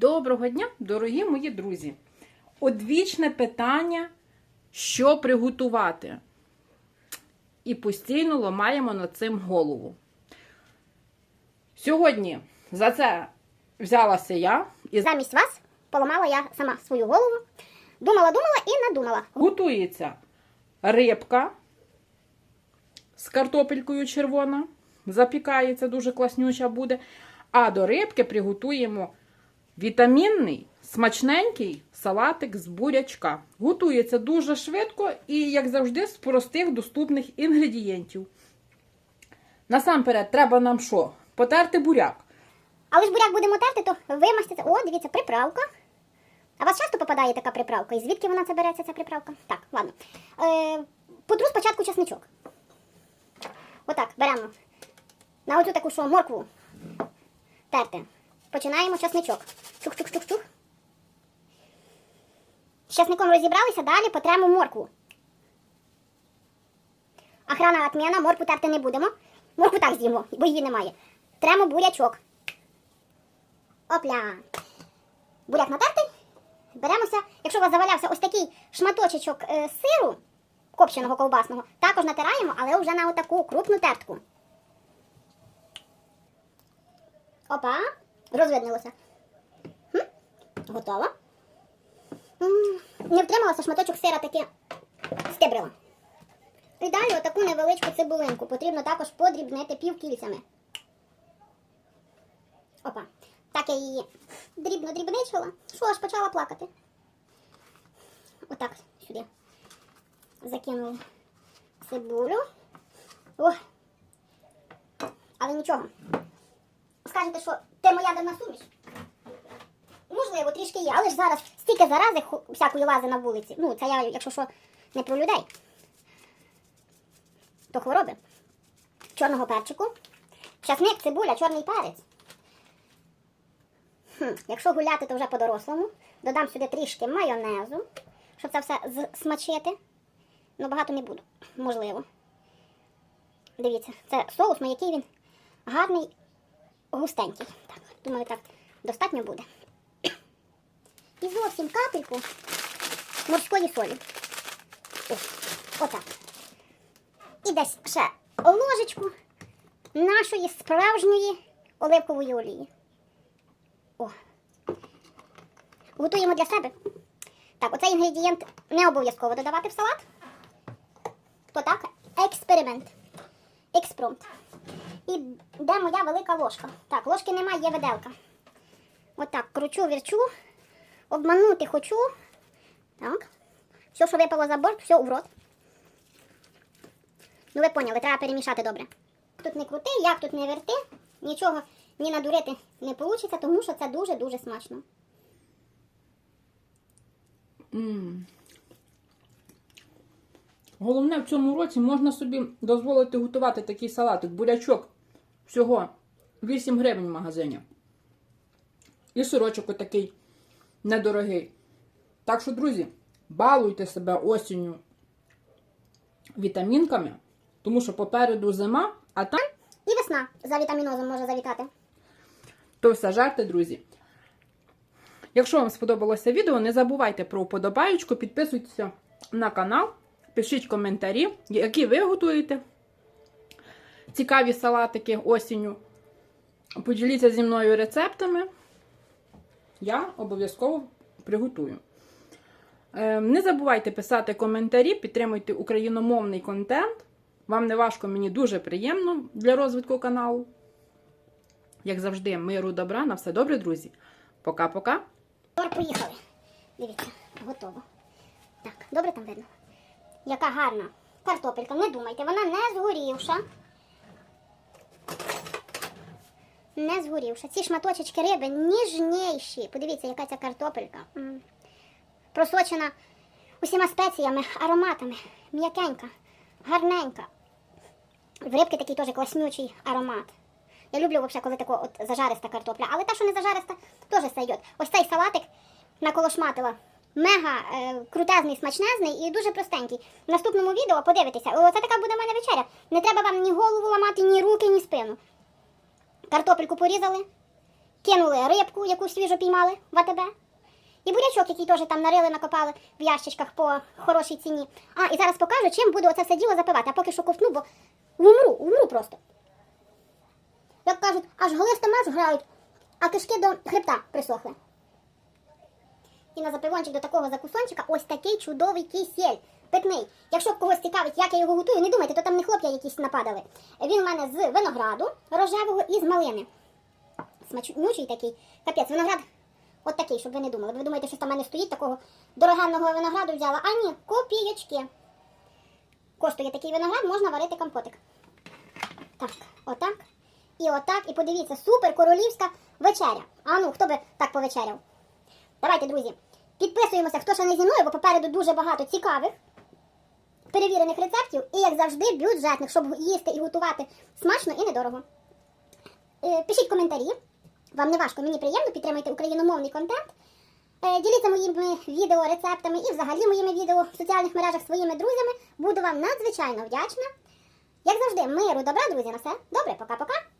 Доброго дня, дорогі мої друзі! Одвічне питання, що приготувати. І постійно ламаємо над цим голову. Сьогодні за це взялася я і Замість вас поламала я сама свою голову. Думала, думала і надумала. готується рибка з картопелькою червона. Запікається, дуже класнюча буде. А до рибки приготуємо вітамінний, смачненький салатик з бурячка. Готується дуже швидко і, як завжди, з простих доступних інгредієнтів. Насамперед, треба нам що? Потерти буряк. Але ж буряк будемо терти, то вимаститься. О, дивіться, приправка. А у вас часто попадає така приправка? І звідки вона це береться, ця приправка? Так, ладно. Е, потру спочатку чесничок. Отак, беремо. На оцю таку що, моркву. Терти. Починаємо чесничок. Чух-чух-чух-чух. З розібралися, далі потремо моркву. Охрана отміна, моркву терти не будемо. Моркву так з'їмо, бо її немає. Тремо бурячок. Опля. Буряк натертий. Беремося, якщо у вас завалявся ось такий шматочечок е, сиру, копченого ковбасного, також натираємо, але вже на отаку крупну тертку. Опа, розвиднилося. М, Не втрималася шматочок сира таки стебрила. І далі отаку невеличку цибулинку потрібно також подрібнити півкільцями. Опа. Так я її дрібно дрібничила, що аж почала плакати. Отак сюди. Закинули цибулю. О. Але нічого. Скажете, що термоядерна суміш? Можливо, трішки є, але ж зараз стільки зарази всякої лази на вулиці. Ну, це я, якщо що, не про людей, то хвороби. Чорного перчику, часник, цибуля, чорний перець. Хм, якщо гуляти, то вже по-дорослому. Додам сюди трішки майонезу, щоб це все зсмачити. Ну, багато не буду, можливо. Дивіться, це соус, ну який він гарний, густенький. Так, думаю, так достатньо буде. Зовсім капельку морської солі. О, отак. І десь ще ложечку нашої справжньої оливкової олії. О. Готуємо для себе. Так, оцей інгредієнт не обов'язково додавати в салат. То так, експеримент. Експромт. І де моя велика ложка? Так, ложки немає, є виделка. Отак, кручу, вірчу, обманути хочу. Так. Все, що випало за борт, все у рот. Ну, ви поняли, треба перемішати добре. Тут не крути, як тут не верти, нічого ні надурити не вийде, тому що це дуже-дуже смачно. М. Головне, в цьому році можна собі дозволити готувати такий салатик. Бурячок всього 8 гривень в магазині. І сирочок отакий недорогий. Так що, друзі, балуйте себе осінню вітамінками, тому що попереду зима, а там І весна за вітамінозом може завітати. то все жарте, друзі. Якщо вам сподобалося відео, не забувайте про вподобаєчку, підписуйтеся на канал, пишіть коментарі, які ви готуєте. Цікаві салатики осінню. Поділіться зі мною рецептами. Я обов'язково приготую. Е, Не забувайте писати коментарі, підтримуйте україномовний контент. Вам не важко, мені дуже приємно для розвитку каналу. Як завжди, миру, добра, на все добре, друзі. Пока-пока. Поїхали. Дивіться, готово. Так, добре там видно. Яка гарна картопелька, не думайте, вона не згорівша. Не згорівша. Ці шматочечки риби ніжніші. Подивіться, яка ця картопелька. Просочена усіма спеціями, ароматами. М'якенька, гарненька. В рибки такий теж класнючий аромат. Я люблю взагалі, коли тако от зажариста картопля, але та, що не зажариста, теж сойдет. Ось цей салатик наколошматила. Мега е, крутезний, смачнезний і дуже простенький. В наступному відео подивитеся. Оце така буде в мене вечеря. Не треба вам ні голову ламати, ні руки, ні спину. Картопельку порізали, кинули рибку, яку свіжо піймали в АТБ. І бурячок, який теж там нарили, накопали в ящичках по хорошій ціні. А, і зараз покажу, чим буду оце все діло запивати. А поки що ковтну, бо умру, умру просто. Як кажуть, аж глиста меж грають, а кишки до хребта присохли. І на запивончик до такого закусончика ось такий чудовий кисель. Питний. Якщо когось цікавить, як я його готую, не думайте, то там не хлоп'я якісь нападали. Він в мене з винограду рожевого і з малини. Смачнючий такий. Капець, виноград от такий, щоб ви не думали. Ви думаєте, що там в мене стоїть такого дорогенного винограду взяла. А ні, копійочки. Коштує такий виноград, можна варити компотик. Так, отак. І отак. І подивіться, супер королівська вечеря. А ну, хто би так повечеряв? Давайте, друзі, підписуємося, хто ще не зі мною, бо попереду дуже багато цікавих, перевірених рецептів і, як завжди, бюджетних, щоб їсти і готувати смачно і недорого. Е, Пишіть коментарі. Вам не важко, мені приємно, підтримайте україномовний контент. Е, Діліться моїми відео, рецептами і взагалі моїми відео в соціальних мережах своїми друзями. Буду вам надзвичайно вдячна. Як завжди, миру, добра, друзі, на все. Добре, пока-пока.